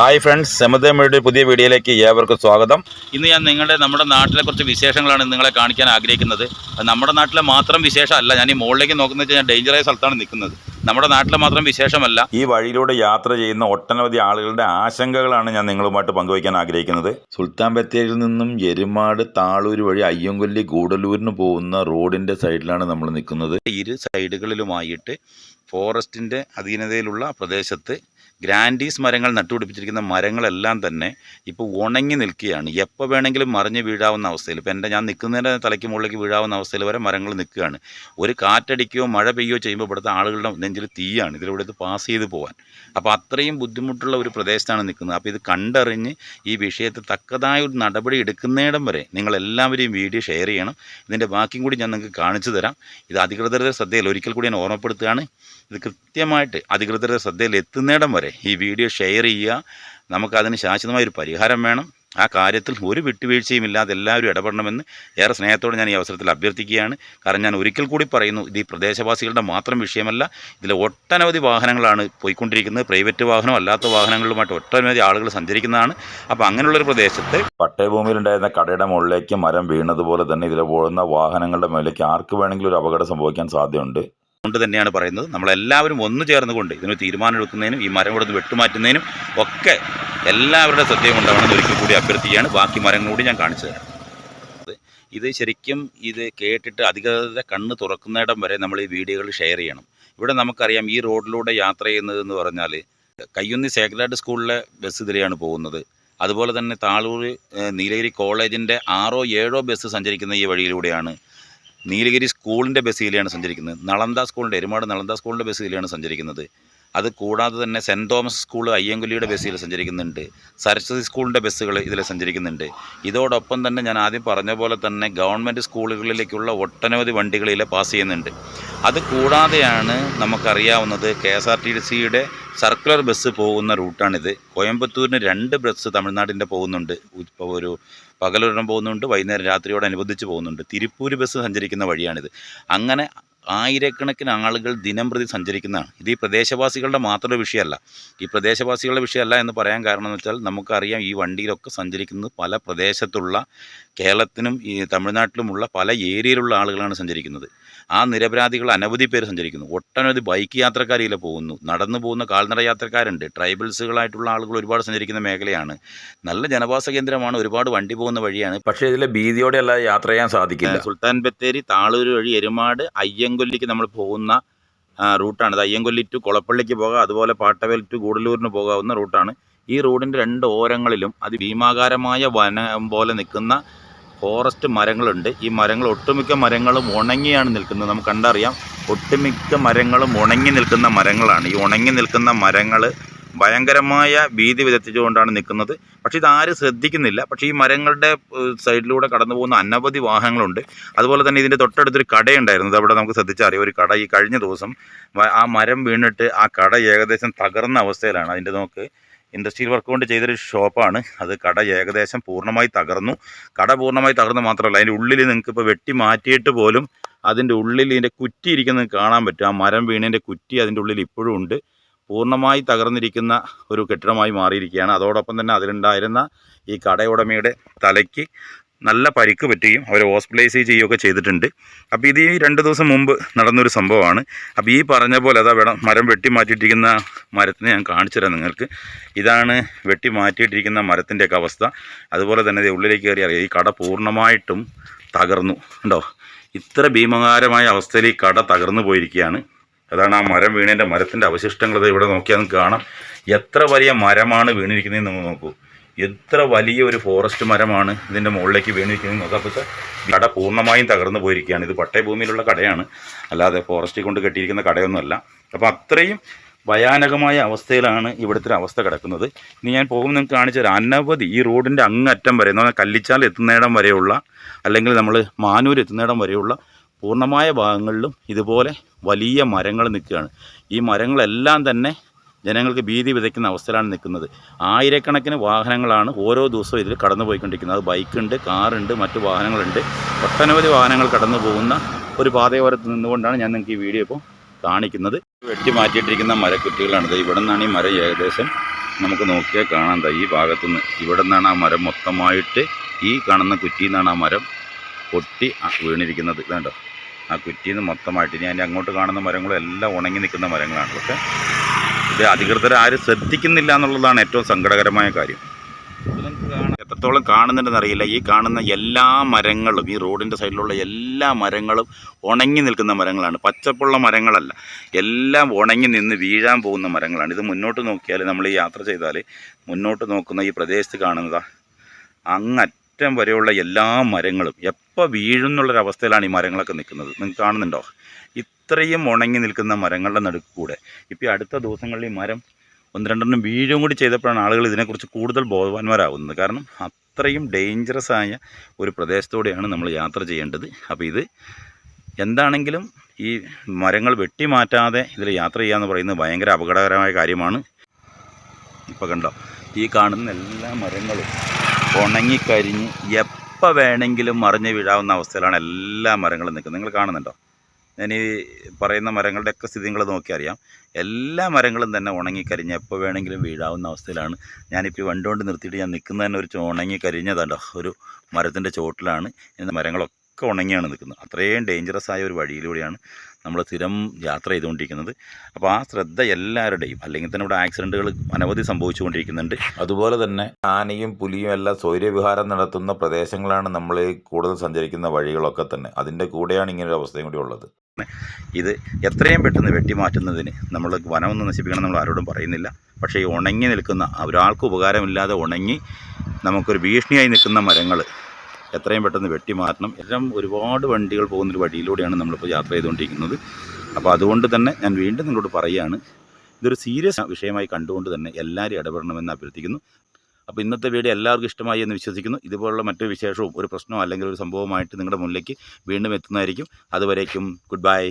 Hi friends സമതമ്മയുടെ പുതിയ വീഡിയോയിലേക്ക് ഏവർക്കും സ്വാഗതം. ഇന്ന് ഞാൻ നിങ്ങളുടെ നമ്മുടെ നാട്ടിലെ കുറച്ച് വിശേഷങ്ങളാണ് നിങ്ങളെ കാണിക്കാൻ ആഗ്രഹിക്കുന്നത്. നമ്മുടെ നാട്ടിലെ മാത്രം വിശേഷമല്ല ഞാൻ ഈ മുകളിലേക്ക് നോക്കുന്നത് വെച്ചാൽ ഞാൻ ഡേഞ്ചറായ സ്ഥലത്താണ് നിൽക്കുന്നത്. നമ്മുടെ നാട്ടിലെ മാത്രം വിശേഷമല്ല. ഈ വഴിയിലൂടെ യാത്ര ചെയ്യുന്ന ഒട്ടനവധി ആളുകളുടെ ആശങ്കകളാണ് ഞാൻ നിങ്ങളുമായിട്ട് പങ്കുവയ്ക്കാൻ ആഗ്രഹിക്കുന്നത്. സുൽത്താൻ ബത്തേരിയിൽ നിന്നും എരുമാട് താളൂർ വഴി അയ്യങ്കൊല്ലി ഗൂഡലൂരിന് പോകുന്ന റോഡിന്റെ സൈഡിലാണ് നമ്മൾ നിൽക്കുന്നത്. ഇരു സൈഡുകളിലുമായിട്ട് ഫോറസ്റ്റിന്റെ അധീനതയിലുള്ള പ്രദേശത്ത് ഗ്രാൻഡീസ് മരങ്ങൾ നട്ടുപിടിപ്പിച്ചിരിക്കുന്ന മരങ്ങളെല്ലാം തന്നെ ഇപ്പോൾ ഉണങ്ങി നിൽക്കുകയാണ്. എപ്പോൾ വേണമെങ്കിലും മറിഞ്ഞ് വീഴാവുന്ന അവസ്ഥയിൽ ഇപ്പോൾ എന്റെ ഞാൻ നിൽക്കുന്നതിന്റെ തലയ്ക്ക് മുകളിലേക്ക് വീഴാവുന്ന അവസ്ഥയിൽ വരെ മരങ്ങൾ നിൽക്കുകയാണ്. ഒരു കാറ്റടിക്കുകയോ മഴ പെയ്യോ ചെയ്യുമ്പോൾ ഇവിടുത്തെ ആളുകളുടെ നെഞ്ചിൽ തീയാണ് ഇതിലൂടെ ഇത് പാസ് ചെയ്ത് പോകാൻ അപ്പോൾ അത്രയും ബുദ്ധിമുട്ടുള്ള ഒരു പ്രദേശത്താണ് നിൽക്കുന്നത്. അപ്പോൾ ഇത് കണ്ടറിഞ്ഞ് ഈ വിഷയത്തെ തക്കതായ ഒരു നടപടി എടുക്കുന്നിടം വരെ നിങ്ങളെല്ലാവരെയും വീഡിയോ ഷെയർ ചെയ്യണം. ഇതിന്റെ ബാക്കിയും കൂടി ഞാൻ നിങ്ങൾക്ക് കാണിച്ചു തരാം. ഇത് അധികൃതരുടെ ശ്രദ്ധയിൽ ഒരിക്കൽ കൂടി ഞാൻ ഓർമ്മപ്പെടുത്തുകയാണ്. ഇത് കൃത്യമായിട്ട് അധികൃതരുടെ ശ്രദ്ധയിൽ എത്തുന്നിടം വരെ ഈ വീഡിയോ ഷെയർ ചെയ്യുക. നമുക്കതിന് ശാശ്വതമായൊരു പരിഹാരം വേണം. ആ കാര്യത്തിൽ ഒരു വിട്ടുവീഴ്ചയും ഇല്ലാതെ എല്ലാവരും ഇടപെടണമെന്ന് ഏറെ സ്നേഹത്തോടെ ഞാൻ ഈ അവസരത്തിൽ അഭ്യർത്ഥിക്കുകയാണ്. കാരണം ഞാൻ ഒരിക്കൽ കൂടി പറയുന്നു ഇത് ഈ പ്രദേശവാസികളുടെ മാത്രം വിഷയമല്ല ഇതിൽ ഒട്ടനവധി വാഹനങ്ങളാണ് പോയിക്കൊണ്ടിരിക്കുന്നത്. പ്രൈവറ്റ് വാഹനം അല്ലാത്ത വാഹനങ്ങളുമായിട്ട് ഒട്ടനവധി ആളുകൾ സഞ്ചരിക്കുന്നതാണ്. അപ്പോൾ അങ്ങനെയുള്ളൊരു പ്രദേശത്ത് പട്ടയഭൂമിയിലുണ്ടായിരുന്ന കടയുടെ മുകളിലേക്ക് മരം വീണതുപോലെ തന്നെ ഇതിലെ പോകുന്ന വാഹനങ്ങളുടെ മുകളിലേക്ക് ആർക്ക് വേണമെങ്കിലും ഒരു അപകടം സംഭവിക്കാൻ സാധ്യതയുണ്ട്. കൊണ്ട് തന്നെയാണ് പറയുന്നത്. നമ്മളെല്ലാവരും ഒന്നു ചേർന്നുകൊണ്ട് ഇതിന് തീരുമാനം എടുക്കുന്നതിനും ഈ മരം കൊടുത്ത് വെട്ടുമാറ്റുന്നതിനും ഒക്കെ എല്ലാവരുടെ ശ്രദ്ധയും ഉണ്ടാവണമെന്ന് ഒരിക്കൽ കൂടി അഭ്യർത്ഥിക്കുകയാണ്. ബാക്കി മരങ്ങൾ കൂടി ഞാൻ കാണിച്ചു തരാം. ഇത് ശരിക്കും ഇത് കേട്ടിട്ട് അധികൃതരുടെ കണ്ണ് തുറക്കുന്നിടം വരെ നമ്മൾ ഈ വീഡിയോകൾ ഷെയർ ചെയ്യണം. ഇവിടെ നമുക്കറിയാം ഈ റോഡിലൂടെ യാത്ര ചെയ്യുന്നത് എന്ന് പറഞ്ഞാൽ കയ്യുന്നി സേക്രഡ് സ്കൂളിലെ ബസ് ഇതിലെയാണ് പോകുന്നത്. അതുപോലെ തന്നെ താളൂർ നീലഗിരി കോളേജിന്റെ ആറോ ഏഴോ ബസ് സഞ്ചരിക്കുന്ന ഈ വഴിയിലൂടെയാണ് നീലഗിരി സ്കൂളിന്റെ ബസ് ഇതിലെയാണ് സഞ്ചരിക്കുന്നത്. നളന്ദ സ്കൂളിന്റെ എരുമാട് നളന്ദ സ്കൂളിന്റെ ബസ് ഇതിലെയാണ് സഞ്ചരിക്കുന്നത്. അത് കൂടാതെ തന്നെ സെന്റ് തോമസ് സ്കൂൾ അയ്യങ്കുലിയുടെ ബസ്സിൽ സഞ്ചരിക്കുന്നുണ്ട്. സരസ്വതി സ്കൂളിന്റെ ബസ്സുകൾ ഇതിൽ സഞ്ചരിക്കുന്നുണ്ട്. ഇതോടൊപ്പം തന്നെ ഞാൻ ആദ്യം പറഞ്ഞ പോലെ തന്നെ ഗവൺമെന്റ് സ്കൂളുകളിലേക്കുള്ള ഒട്ടനവധി വണ്ടികളിൽ പാസ് ചെയ്യുന്നുണ്ട്. അത് കൂടാതെയാണ് നമുക്കറിയാവുന്നത് കെ എസ് ആർ ടി സിയുടെ സർക്കുലർ ബസ് പോകുന്ന റൂട്ടാണിത്. കോയമ്പത്തൂരിന് രണ്ട് ബസ് തമിഴ്നാടിന്റെ പോകുന്നുണ്ട്. ഇപ്പോൾ ഒരു പകലൊരെണ്ണം പോകുന്നുണ്ട് വൈകുന്നേരം രാത്രിയോടനുബന്ധിച്ച് പോകുന്നുണ്ട്. തിരുപ്പൂർ ബസ് സഞ്ചരിക്കുന്ന വഴിയാണിത്. അങ്ങനെ ആയിരക്കണക്കിന് ആളുകൾ ദിനം പ്രതി സഞ്ചരിക്കുന്നതാണ്. ഇത് ഈ പ്രദേശവാസികളുടെ മാത്രം ഒരു വിഷയമല്ല. ഈ പ്രദേശവാസികളുടെ വിഷയമല്ല എന്ന് പറയാൻ കാരണം എന്ന് വെച്ചാൽ നമുക്കറിയാം ഈ വണ്ടിയിലൊക്കെ സഞ്ചരിക്കുന്നത് പല പ്രദേശത്തുള്ള കേരളത്തിനും ഈ തമിഴ്നാട്ടിലുമുള്ള പല ഏരിയയിലുള്ള ആളുകളാണ് സഞ്ചരിക്കുന്നത്. ആ നിരപരാധികൾ അനവധി പേര് സഞ്ചരിക്കുന്നു. ഒട്ടനവധി ബൈക്ക് യാത്രക്കാരിയിലെ പോകുന്നു. നടന്നു പോകുന്ന കാൽനട യാത്രക്കാരുണ്ട്. ട്രൈബൽസുകളായിട്ടുള്ള ആളുകൾ ഒരുപാട് സഞ്ചരിക്കുന്ന മേഖലയാണ്. നല്ല ജനവാസ കേന്ദ്രമാണ്. ഒരുപാട് വണ്ടി പോകുന്ന വഴിയാണ്. പക്ഷേ ഇതിലെ ഭീതിയോടെ അല്ല യാത്ര ചെയ്യാൻ സാധിക്കില്ല. സുൽത്താൻ ബത്തേരി താളൂർ വഴി എരുമാട് അയ്യങ്കൊല്ലിക്ക് നമ്മൾ പോകുന്ന റൂട്ടാണ്. ഇത് അയ്യങ്കൊല്ലി ടു കുളപ്പള്ളിക്ക് പോകാം. അതുപോലെ പാട്ടവേൽ ടു ഗൂഡലൂരിന് പോകാവുന്ന റൂട്ടാണ്. ഈ റോഡിന്റെ രണ്ട് ഓരങ്ങളിലും അതിഭീമാകാരമായ വനം പോലെ നിൽക്കുന്ന ഫോറസ്റ്റ് മരങ്ങളുണ്ട്. ഈ മരങ്ങൾ ഒട്ടുമിക്ക മരങ്ങളും ഉണങ്ങിയാണ് നിൽക്കുന്നത്. നമുക്ക് കണ്ടറിയാം. ഒട്ടുമിക്ക മരങ്ങളും ഉണങ്ങി നിൽക്കുന്ന മരങ്ങളാണ്. ഈ ഉണങ്ങി നിൽക്കുന്ന മരങ്ങൾ ഭയങ്കരമായ ഭീതി വിതച്ചുകൊണ്ടാണ് നിൽക്കുന്നത്. പക്ഷേ ഇതാരും ശ്രദ്ധിക്കുന്നില്ല. പക്ഷേ ഈ മരങ്ങളുടെ സൈഡിലൂടെ കടന്നു പോകുന്ന അനവധി വാഹനങ്ങളുണ്ട്. അതുപോലെ തന്നെ ഇതിന്റെ തൊട്ടടുത്തൊരു കടയുണ്ടായിരുന്നു. അവിടെ നമുക്ക് ശ്രദ്ധിച്ചറിയാം. ഒരു കട ഈ കഴിഞ്ഞ ദിവസം ആ മരം വീണിട്ട് ആ കട ഏകദേശം തകർന്ന അവസ്ഥയിലാണ്. അതിന്റെ നമുക്ക് ഇൻഡസ്ട്രിയൽ വർക്ക് കൊണ്ട് ചെയ്തൊരു ഷോപ്പാണ്. അത് കട ഏകദേശം പൂർണമായി തകർന്നു. കട പൂർണമായി തകർന്നു മാത്രമല്ല അതിന്റെ ഉള്ളിൽ നിങ്ങൾക്ക് ഇപ്പോൾ വെട്ടി മാറ്റിയിട്ട് പോലും അതിന്റെ ഉള്ളിൽ ഇതിന്റെ കുറ്റി ഇരിക്കുന്നത് കാണാൻ പറ്റും. ആ മരം വീണതിന്റെ കുറ്റി അതിന്റെ ഉള്ളിൽ ഇപ്പോഴും ഉണ്ട്. പൂർണമായി തകർന്നിരിക്കുന്ന ഒരു കെട്ടിടമായി മാറിയിരിക്കുകയാണ്. അതോടൊപ്പം തന്നെ അതിലുണ്ടായിരുന്ന ഈ കടയുടമയുടെ തലയ്ക്ക് നല്ല പരിക്ക് പറ്റുകയും അവരെ ഹോസ്പിറ്റലൈസ് ചെയ്യുകയൊക്കെ ചെയ്തിട്ടുണ്ട്. അപ്പോൾ ഇത് ഈ രണ്ട് ദിവസം മുമ്പ് നടന്നൊരു സംഭവമാണ്. അപ്പോൾ ഈ പറഞ്ഞ പോലെ അതാ വേണം മരം വെട്ടി മാറ്റിയിട്ടിരിക്കുന്ന മരത്തിനെ ഞാൻ കാണിച്ചു തരാം നിങ്ങൾക്ക്. ഇതാണ് വെട്ടി മാറ്റിയിട്ടിരിക്കുന്ന മരത്തിന്റെയൊക്കെ അവസ്ഥ. അതുപോലെ തന്നെ ഉള്ളിലേക്ക് കയറി അറിയാം ഈ കട പൂർണമായിട്ടും തകർന്നു. ഉണ്ടോ ഇത്ര ഭീമകാരമായ അവസ്ഥയിൽ ഈ കട തകർന്നു പോയിരിക്കുകയാണ്. അതാണ് ആ മരം വീണതിന്റെ മരത്തിന്റെ അവശിഷ്ടങ്ങൾ ഇവിടെ നോക്കിയാൽ നിങ്ങൾക്ക് കാണാം. എത്ര വലിയ മരമാണ് വീണിരിക്കുന്നതെന്ന് നമ്മൾ നോക്കൂ. എത്ര വലിയ ഒരു ഫോറസ്റ്റ് മരമാണ് ഇതിന്റെ മുകളിലേക്ക് വീണിരിക്കുന്നത്. നോക്കാം അപ്പോൾ കട പൂർണമായും തകർന്നു പോയിരിക്കുകയാണ്. ഇത് പട്ടയഭൂമിയിലുള്ള കടയാണ്. അല്ലാതെ ഫോറസ്റ്റിൽ കൊണ്ട് കെട്ടിയിരിക്കുന്ന കടയൊന്നുമല്ല. അപ്പോൾ അത്രയും ഭയാനകമായ അവസ്ഥയിലാണ് ഇവിടുത്തെ അവസ്ഥ കിടക്കുന്നത്. ഇനി ഞാൻ പോകുമ്പോൾ നിങ്ങൾക്ക് കാണിച്ചു തരാം. അനവധി ഈ റോഡിന്റെ അങ്ങറ്റം വരെ എന്ന് പറഞ്ഞാൽ കല്ലിച്ചാൽ എത്തുന്നിടം വരെയുള്ള അല്ലെങ്കിൽ നമ്മൾ മാനൂർ എത്തുന്നിടം വരെയുള്ള പൂർണമായ ഭാഗങ്ങളിലും ഇതുപോലെ വലിയ മരങ്ങൾ നിൽക്കുകയാണ്. ഈ മരങ്ങളെല്ലാം തന്നെ ജനങ്ങൾക്ക് ഭീതി വിതയ്ക്കുന്ന അവസ്ഥയിലാണ് നിൽക്കുന്നത്. ആയിരക്കണക്കിന് വാഹനങ്ങളാണ് ഓരോ ദിവസവും ഇതിൽ കടന്നു പോയിക്കൊണ്ടിരിക്കുന്നത് അത് ബൈക്കുണ്ട് കാറുണ്ട് മറ്റു വാഹനങ്ങളുണ്ട്. ഒട്ടനവധി വാഹനങ്ങൾ കടന്നു പോകുന്ന ഒരു പാതയോരത്ത് നിന്നുകൊണ്ടാണ് ഞാൻ നിങ്ങൾക്ക് ഈ വീഡിയോ ഇപ്പോൾ കാണിക്കുന്നത്. വെട്ടി മാറ്റിയിട്ടിരിക്കുന്ന മരക്കുറ്റികളാണിത് ഇവിടെ നിന്നാണ് ഈ മരം ഏകദേശം നമുക്ക് നോക്കിയാൽ കാണാൻ ഈ ഭാഗത്തുനിന്ന് ഇവിടെ നിന്നാണ് ആ മരം മൊത്തമായിട്ട് ഈ കാണുന്ന കുറ്റിയിൽ നിന്നാണ് ആ മരം പൊട്ടി വീണിരിക്കുന്നത്. ഇതുണ്ടോ? ആ കുറ്റിയിൽ നിന്ന് മൊത്തമായിട്ട് ഞാൻ അങ്ങോട്ട് കാണുന്ന മരങ്ങളും എല്ലാം ഉണങ്ങി നിൽക്കുന്ന മരങ്ങളാണ്. പക്ഷേ ഇത് അധികൃതർ ആരും ശ്രദ്ധിക്കുന്നില്ല എന്നുള്ളതാണ് ഏറ്റവും സങ്കടകരമായ കാര്യം. എത്രത്തോളം കാണുന്നുണ്ടെന്ന് അറിയില്ല. ഈ കാണുന്ന എല്ലാ മരങ്ങളും ഈ റോഡിന്റെ സൈഡിലുള്ള എല്ലാ മരങ്ങളും ഉണങ്ങി നിൽക്കുന്ന മരങ്ങളാണ്. പച്ചപ്പുള്ള മരങ്ങളല്ല. എല്ലാം ഉണങ്ങി നിന്ന് വീഴാൻ പോകുന്ന മരങ്ങളാണ്. ഇത് മുന്നോട്ട് നോക്കിയാൽ നമ്മൾ ഈ യാത്ര ചെയ്താൽ മുന്നോട്ട് നോക്കുന്ന ഈ പ്രദേശത്ത് കാണുന്നതാ അങ്ങറ്റം വരെയുള്ള എല്ലാ മരങ്ങളും എപ്പോൾ വീഴുന്നുള്ളൊരവസ്ഥയിലാണ് ഈ മരങ്ങളൊക്കെ നിൽക്കുന്നത്. നിങ്ങൾക്ക് കാണുന്നുണ്ടോ? ഇത്രയും ഉണങ്ങി നിൽക്കുന്ന മരങ്ങളുടെ നടുക്ക് കൂടെ. ഇപ്പോൾ ഈ അടുത്ത ദിവസങ്ങളിൽ ഈ മരം ഒന്ന് രണ്ടെണ്ണം വീഴും കൂടി ചെയ്തപ്പോഴാണ് ആളുകൾ ഇതിനെക്കുറിച്ച് കൂടുതൽ ബോധവാന്മാരാകുന്നത്. കാരണം അത്രയും ഡേഞ്ചറസ് ആയ ഒരു പ്രദേശത്തൂടെയാണ് നമ്മൾ യാത്ര ചെയ്യേണ്ടത്. അപ്പോൾ ഇത് എന്താണെങ്കിലും ഈ മരങ്ങൾ വെട്ടിമാറ്റാതെ ഇതിൽ യാത്ര ചെയ്യാന്ന് പറയുന്നത് ഭയങ്കര അപകടകരമായ കാര്യമാണ്. ഇപ്പോൾ കണ്ടോ ഈ കാണുന്ന എല്ലാ മരങ്ങളും ഉണങ്ങിക്കരിഞ്ഞ് എപ്പോൾ വേണമെങ്കിലും മറിഞ്ഞ് വീഴാവുന്ന അവസ്ഥയിലാണ് എല്ലാ മരങ്ങളും നിൽക്കുന്നത്. നിങ്ങൾ കാണുന്നുണ്ടോ? ഞാൻ ഈ പറയുന്ന മരങ്ങളുടെയൊക്കെ സ്ഥിതി നിങ്ങൾ നോക്കിയറിയാം. എല്ലാ മരങ്ങളും തന്നെ ഉണങ്ങിക്കരിഞ്ഞ് എപ്പോൾ വേണമെങ്കിലും വീഴാവുന്ന അവസ്ഥയിലാണ്. ഞാനിപ്പോൾ വണ്ടി വണ്ടുകൊണ്ട് നിർത്തിയിട്ട് ഞാൻ നിൽക്കുന്ന തന്നെ ഒരു ഉണങ്ങിക്കരിഞ്ഞതാണ്ടോ ഒരു മരത്തിന്റെ ചോട്ടിലാണ് ഇന്ന് മരങ്ങളൊക്കെ ഉണങ്ങിയാണ് നിൽക്കുന്നത്. അത്രയും ഡേഞ്ചറസ് ആയ ഒരു വഴിയിലൂടെയാണ് നമ്മൾ സ്ഥിരം യാത്ര ചെയ്തുകൊണ്ടിരിക്കുന്നത്. അപ്പോൾ ആ ശ്രദ്ധ എല്ലാവരുടെയും അല്ലെങ്കിൽ തന്നെ ഇവിടെ ആക്സിഡന്റുകൾ അനവധി സംഭവിച്ചുകൊണ്ടിരിക്കുന്നുണ്ട്. അതുപോലെ തന്നെ ആനയും പുലിയും എല്ലാം സൗര്യവിഹാരം നടത്തുന്ന പ്രദേശങ്ങളാണ് നമ്മൾ കൂടുതൽ സഞ്ചരിക്കുന്ന വഴികളൊക്കെ തന്നെ. അതിന്റെ കൂടെയാണ് ഇങ്ങനൊരു അവസ്ഥയും കൂടി ഉള്ളത്. ഇത് എത്രയും പെട്ടെന്ന് വെട്ടിമാറ്റുന്നതിന് നമ്മൾ വനമൊന്നും നശിപ്പിക്കണം നമ്മൾ ആരോടും പറയുന്നില്ല. പക്ഷേ ഈ ഉണങ്ങി നിൽക്കുന്ന ഒരാൾക്ക് ഉപകാരമില്ലാതെ ഉണങ്ങി നമുക്കൊരു ഭീഷണിയായി നിൽക്കുന്ന മരങ്ങൾ എത്രയും പെട്ടെന്ന് വെട്ടിമാറ്റണം. എല്ലാം ഒരുപാട് വണ്ടികൾ പോകുന്നൊരു വഴിയിലൂടെയാണ് നമ്മളിപ്പോൾ യാത്ര ചെയ്തുകൊണ്ടിരിക്കുന്നത്. അപ്പോൾ അതുകൊണ്ട് തന്നെ ഞാൻ വീണ്ടും നിങ്ങളോട് പറയുകയാണ് ഇതൊരു സീരിയസ് വിഷയമായി കണ്ടുകൊണ്ട് തന്നെ എല്ലാവരും ഇടപെടണമെന്ന് അഭ്യർത്ഥിക്കുന്നു. അപ്പോൾ ഇന്നത്തെ വീഡിയോ എല്ലാവർക്കും ഇഷ്ടമായി എന്ന് വിശ്വസിക്കുന്നു. ഇതുപോലുള്ള മറ്റൊരു വിശേഷവും ഒരു പ്രശ്നമോ അല്ലെങ്കിൽ ഒരു സംഭവമായിട്ട് നിങ്ങളുടെ മുന്നിലേക്ക് വീണ്ടും എത്തുന്നതായിരിക്കും. അതുവരേക്കും ഗുഡ് ബൈ.